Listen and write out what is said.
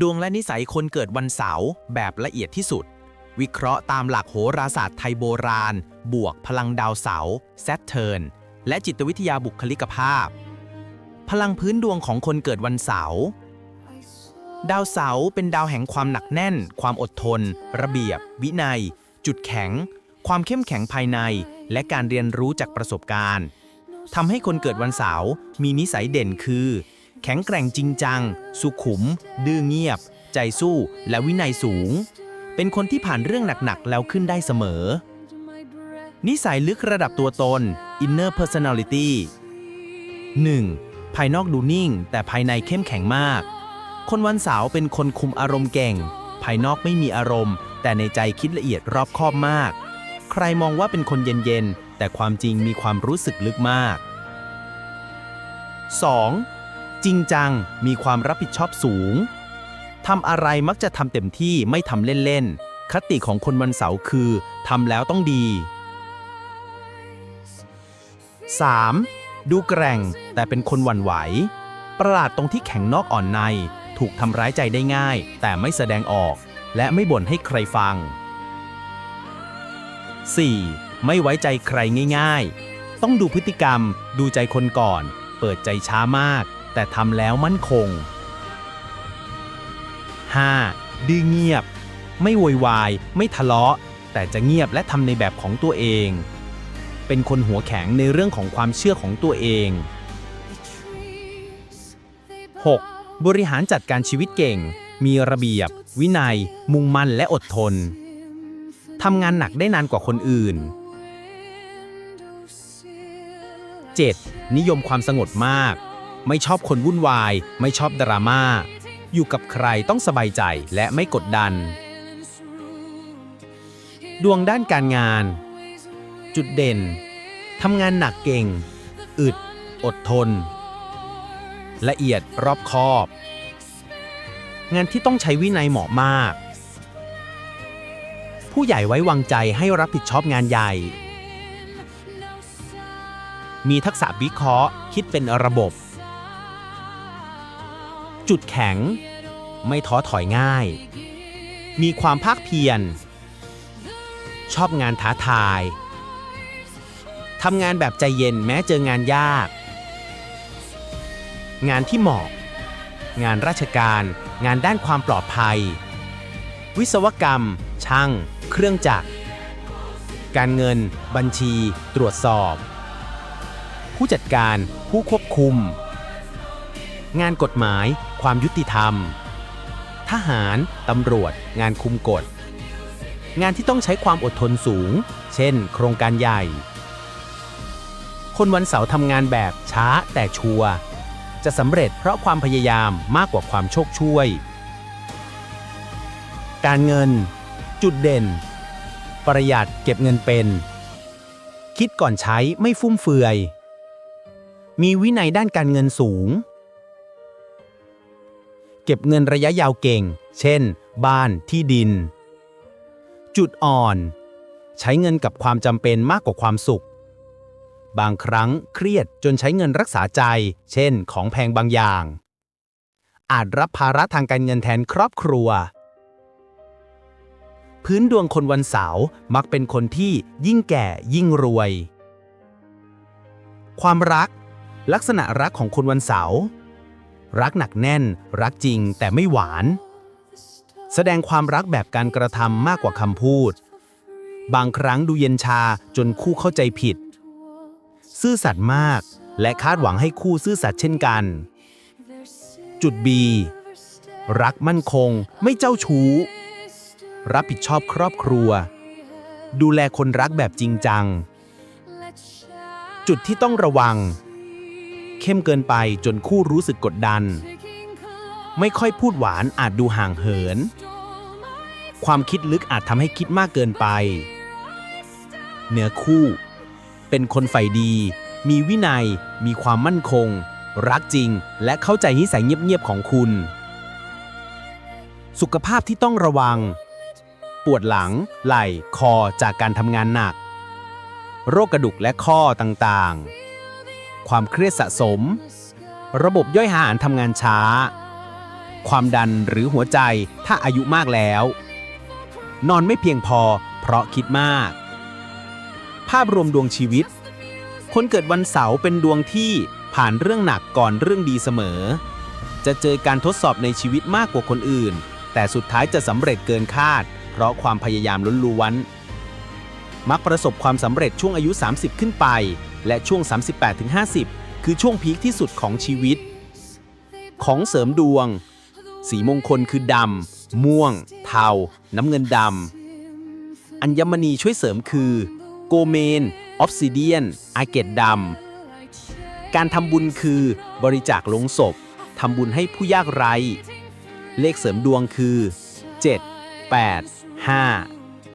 ดวงและนิสัยคนเกิดวันเสาร์แบบละเอียดที่สุด วิเคราะห์ตามหลักโหราศาสตร์ไทยโบราณ บวกพลังดาวเสาร์แซตเทิร์นและจิตวิทยาบุคลิกภาพ พลังพื้นดวงของคนเกิดวันเสาร์ดาวเสาร์เป็นดาวแห่งความหนักแน่น ความอดทน ระเบียบ วินัย จุดแข็ง ความเข้มแข็งภายใน และการเรียนรู้จากประสบการณ์ทำให้คนเกิดวันเสาร์มีนิสัยเด่นคือ แข็งแกร่งจริงจัง สุขุม ดื้อเงียบ ใจสู้และวินัยสูง เป็นคนที่ผ่านเรื่องหนักๆ แล้วขึ้นได้เสมอ นิสัยลึกระดับตัวตน inner personality 1. ภายนอกดูนิ่ง แต่ภายในเข้มแข็งมาก คนวันเสาร์เป็นคนคุมอารมณ์เก่ง ภายนอกไม่มีอารมณ์ แต่ในใจคิดละเอียดรอบคอบมาก ใครมองว่าเป็นคนเย็นๆ แต่ความจริงมีความรู้สึกลึกมาก 2. จริงจัง มีความรับผิดชอบสูง ทำอะไรมักจะทำเต็มที่ไม่ทำเล่นๆ คติของคนวันเสาร์คือทำแล้วต้องดี 3. ดูแกร่งแต่เป็นคนหวั่นไหว ประหลาดตรงที่แข็งนอกอ่อนใน ถูกทำร้ายใจได้ง่าย แต่ไม่แสดงออก และไม่บ่นให้ใครฟัง 4. ไม่ไว้ใจใครง่าย ๆ ต้องดูพฤติกรรม ดูใจคนก่อน เปิดใจช้ามาก แต่ทำแล้วมั่นคง 5. ดื้อเงียบ ไม่โวยวาย ไม่ทะเลาะ แต่จะเงียบและทำในแบบของตัวเอง เป็นคนหัวแข็งในเรื่องของความเชื่อของตัวเอง 6. บริหารจัดการชีวิตเก่ง มีระเบียบ วินัย มุ่งมั่นและอดทนทำงานหนักได้นานกว่าคนอื่น 7. นิยมความสงบมาก ไม่ชอบคนวุ่นวาย ไม่ชอบดราม่า อยู่กับใครต้องสบายใจและไม่กดดัน ดวงด้านการงาน จุดเด่น ทำงานหนักเก่ง อึด อดทน ละเอียดรอบคอบ งานที่ต้องใช้วินัยเหมาะมาก ผู้ใหญ่ไว้วางใจให้รับผิดชอบงานใหญ่มีทักษะวิเคราะห์ คิดเป็นระบบ จุดแข็ง ไม่ท้อถอยง่าย มีความภาคเพียร ชอบงานท้าทายทำงานแบบใจเย็นแม้เจองานยาก งานที่เหมาะ งานราชการ งานด้านความปลอดภัย วิศวกรรม ช่าง เครื่องจักร การเงิน บัญชี ตรวจสอบ ผู้จัดการ ผู้ควบคุม งานกฎหมาย ความยุติธรรม ทหาร ตำรวจ งานคุมกฎ งานที่ต้องใช้ความอดทนสูง เช่น โครงการใหญ่ คนวันเสาร์ทำงานแบบช้าแต่ชัวร์จะสำเร็จเพราะความพยายามมากกว่าความโชคช่วย การเงิน จุดเด่น ประหยัดเก็บเงินเป็น คิดก่อนใช้ไม่ฟุ่มเฟือย มีวินัยด้านการเงินสูง เก็บเงินระยะยาวเก่ง เช่น บ้านที่ดิน จุดอ่อน ใช้เงินกับความจำเป็นมากกว่าความสุข บางครั้งเครียดจนใช้เงินรักษาใจ เช่น ของแพงบางอย่าง อาจรับภาระทางการเงินแทนครอบครัว พื้นดวงคนวันเสาร์มักเป็นคนที่ยิ่งแก่ยิ่งรวย ความรัก ลักษณะรักของคนวันเสาร์ รักหนักแน่น รักจริงแต่ไม่หวาน แสดงความรักแบบการกระทำมากกว่าคำพูด บางครั้งดูเย็นชาจนคู่เข้าใจผิด ซื่อสัตย์มาก และคาดหวังให้คู่ซื่อสัตย์เช่นกัน จุด B รักมั่นคง ไม่เจ้าชู้ รับผิดชอบครอบครัว ดูแลคนรักแบบจริงจัง จุดที่ต้องระวัง เข้มเกินไปจนคู่รู้สึกกดดัน ไม่ค่อยพูดหวานอาจดูห่างเหิน ความคิดลึกอาจทำให้คิดมากเกินไป เนื้อคู่ เป็นคนใฝ่ดี มีวินัย มีความมั่นคง รักจริง และเข้าใจนิสัยเงียบๆของคุณ สุขภาพที่ต้องระวัง ปวดหลัง ไหล่ คอจากการทำงานหนัก โรคกระดูกและข้อต่างๆ ความเครียดสะสม ระบบย่อยอาหารทำงานช้า ความดันหรือหัวใจถ้าอายุมากแล้ว นอนไม่เพียงพอเพราะคิดมาก ภาพรวมดวงชีวิต คนเกิดวันเสาร์เป็นดวงที่ผ่านเรื่องหนักก่อนเรื่องดีเสมอ จะเจอการทดสอบในชีวิตมากกว่าคนอื่น แต่สุดท้ายจะสำเร็จเกินคาด เพราะความพยายามล้วน มักประสบความสำเร็จช่วงอายุ 30 ขึ้นไป และช่วง 38-50 คือช่วงพีคที่สุดของชีวิต ของเสริมดวง สีมงคลคือดำ ม่วง เทา น้ำเงินดำ อัญมณีช่วยเสริมคือ โกเมน ออฟซิเดียน อาเกตดำ การทำบุญคือบริจาคลงศพทำบุญให้ผู้ยากไร้ เลขเสริมดวงคือ 7 8 5